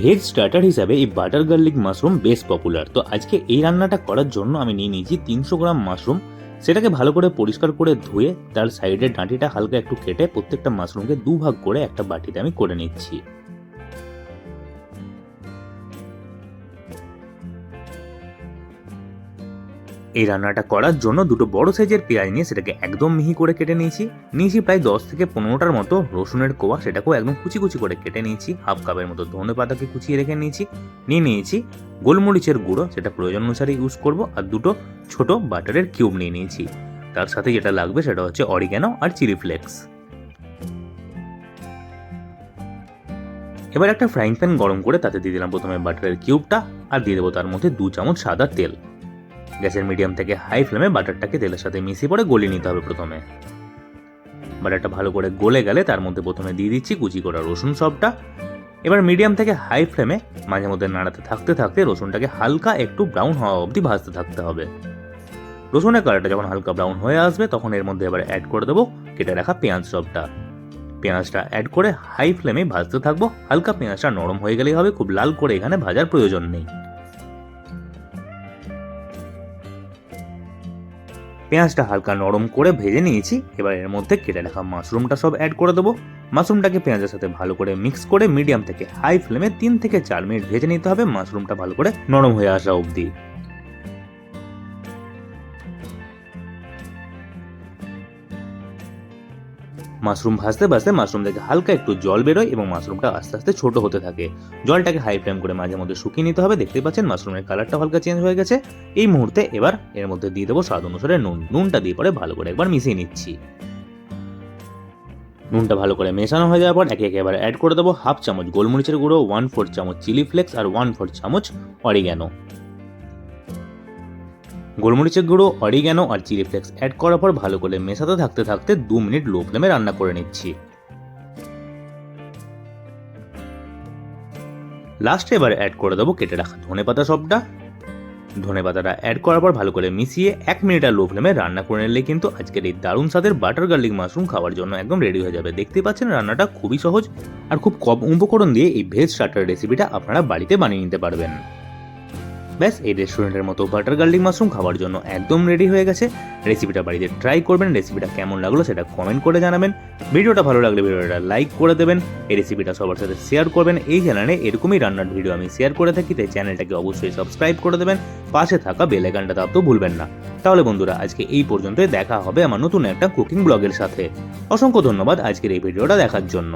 Veg starter হিসাবে এই butter garlic mushroom বেশ পপুলার তো আজকে এই রান্নাটা করার জন্য আমি নিয়ে নিয়েছি তিনশো গ্রাম মাশরুম সেটাকে ভালো করে পরিষ্কার করে ধুয়ে তার সাইডের ডাঁটিটা হালকা একটু কেটে প্রত্যেকটা মাশরুমকে দুভাগ করে একটা বাটিতে আমি করে নিচ্ছি। এই রান্নাটা করার জন্য দুটো বড় সাইজের পেঁয়াজ নিয়ে সেটাকে একদম মিহি করে কেটে নিয়েছি। নিয়েছি প্রায় দশ থেকে পনেরোটার মতো রসুনের কোয়া, সেটাকেও একদম কুচি কুচি করে কেটে নিয়েছি। হাফ কাপের মতো ধনে পাতাকে কুচিয়ে রেখে নিয়েছি। নিয়ে নিয়েছি গোলমরিচের গুঁড়ো, সেটা প্রয়োজন অনুসারে ইউজ করব। আর দুটো ছোট বাটারের কিউব নিয়ে নিয়েছি। তার সাথে যেটা লাগবে সেটা হচ্ছে অরিগ্যানো আর চিলি ফ্লেক্স এবার একটা ফ্রাইং প্যান গরম করে তাতে দিয়ে দিলাম প্রথমে বাটারের কিউবটা, আর দিয়ে দেবো তার মধ্যে দু চামচ সাদা তেল। গ্যাসের মিডিয়াম থেকে হাই ফ্লেমে বাটারটাকে তেলের সাথে মিশিয়ে পরে গলিয়ে নিতে হবে প্রথমে। বাটারটা ভালো করে গলে গেলে তার মধ্যে প্রথমে দিয়ে দিচ্ছি কুচি করা রসুন সবটা। এবার মিডিয়াম থেকে হাই ফ্লেমে মাঝে মধ্যে নাড়াতে থাকতে থাকতে রসুনটাকে হালকা একটু ব্রাউন হওয়া অবধি ভাজতে থাকতে হবে। রসুনের কালারটা যখন হালকা ব্রাউন হয়ে আসবে, তখন এর মধ্যে এবার অ্যাড করে দেবো কেটে রাখা পেঁয়াজ সবটা। পেঁয়াজটা অ্যাড করে হাই ফ্লেমে ভাজতে থাকব। হালকা পেঁয়াজটা নরম হয়ে গেলেই হবে, খুব লাল করে এখানে ভাজার প্রয়োজন নেই। পেঁয়াজটা হালকা নরম করে ভেজে নিয়েছি। এবার এর মধ্যে কেটে রাখা মাশরুমটা সব অ্যাড করে দেবো। মাশরুমটাকে পেঁয়াজের সাথে ভালো করে মিক্স করে মিডিয়াম থেকে হাই ফ্লেমে তিন থেকে চার মিনিট ভেজে নিতে হবে। মাশরুমটা ভালো করে নরম হয়ে আসা অবধি। মাশরুম ভাজতে ভাজতে মাশরুম থেকে হালকা একটু জল বেরোয় এবং মাশরুমটা আস্তে আস্তে ছোট হতে থাকে। জলটাকে হাই ফ্লেম করে মাঝে মধ্যে শুকিয়ে নিতে হবে। দেখতে পাচ্ছেন মাশরুমের কালারটা হালকা চেঞ্জ হয়ে গেছে। এই মুহূর্তে এবার এর মধ্যে দিয়ে দেবো স্বাদ অনুসারে নুন। নুনটা দিয়ে পরে ভালো করে একবার মিশিয়ে নিচ্ছি। নুনটা ভালো করে মেশানো হয়ে যাওয়ার পর একে একে এবার অ্যাড করে দেবো হাফ চামচ গোলমরিচের গুঁড়ো ওয়ান ফোর চামচ চিলি ফ্লেক্স আর ওয়ান ফোর চামচ অরিগ্যানো গোলমরিচের গুঁড়ো অরিগ্যানো আর চিলি ফ্লেক্স অ্যাড করার পর ভালো করে মেশাতে থাকতে থাকতে দু মিনিট লো ফ্লেমে রান্না করে নিচ্ছি। লাস্টে এবার অ্যাড করে দেবো কেটে রাখা ধনে পাতা সবটা। ধনে পাতাটা অ্যাড করার পর ভালো করে মিশিয়ে এক মিনিট আর লো ফ্লেমে রান্না করে নিলে কিন্তু আজকের এই দারুণ স্বাদের বাটার গার্লিক মাশরুম খাওয়ার জন্য একদম রেডি হয়ে যাবে। দেখতে পাচ্ছেন রান্নাটা খুবই সহজ আর খুব কম উপকরণ দিয়ে এই ভেজ স্টার্টার রেসিপিটা আপনারা বাড়িতে বানিয়ে নিতে পারবেন। ব্যাস, এই রেস্টুরেন্টের মতো বাটার গার্লিক মাশরুম খাওয়ার জন্য একদম রেডি হয়ে গেছে। রেসিপিটা বাড়িতে ট্রাই করবেন রেসিপিটা কেমন লাগল সেটা কমেন্ট করে জানাবেন। ভিডিওটা ভালো লাগলে ভিডিওটা লাইক করে দেবেন, এই রেসিপিটা সবার সাথে শেয়ার করবেন। এই চ্যানেলে এরকমই রান্নার ভিডিও আমি শেয়ার করে থাকি, তাই চ্যানেলটাকে অবশ্যই সাবস্ক্রাইব করে দেবেন। পাশে থাকা বেল আইকনটা তাপতেও ভুলবেন না। তাহলে বন্ধুরা, আজকে এই পর্যন্তই। দেখা হবে আমার নতুন একটা কুকিং ব্লগের সাথে। অসংখ্য ধন্যবাদ আজকের এই ভিডিওটা দেখার জন্য।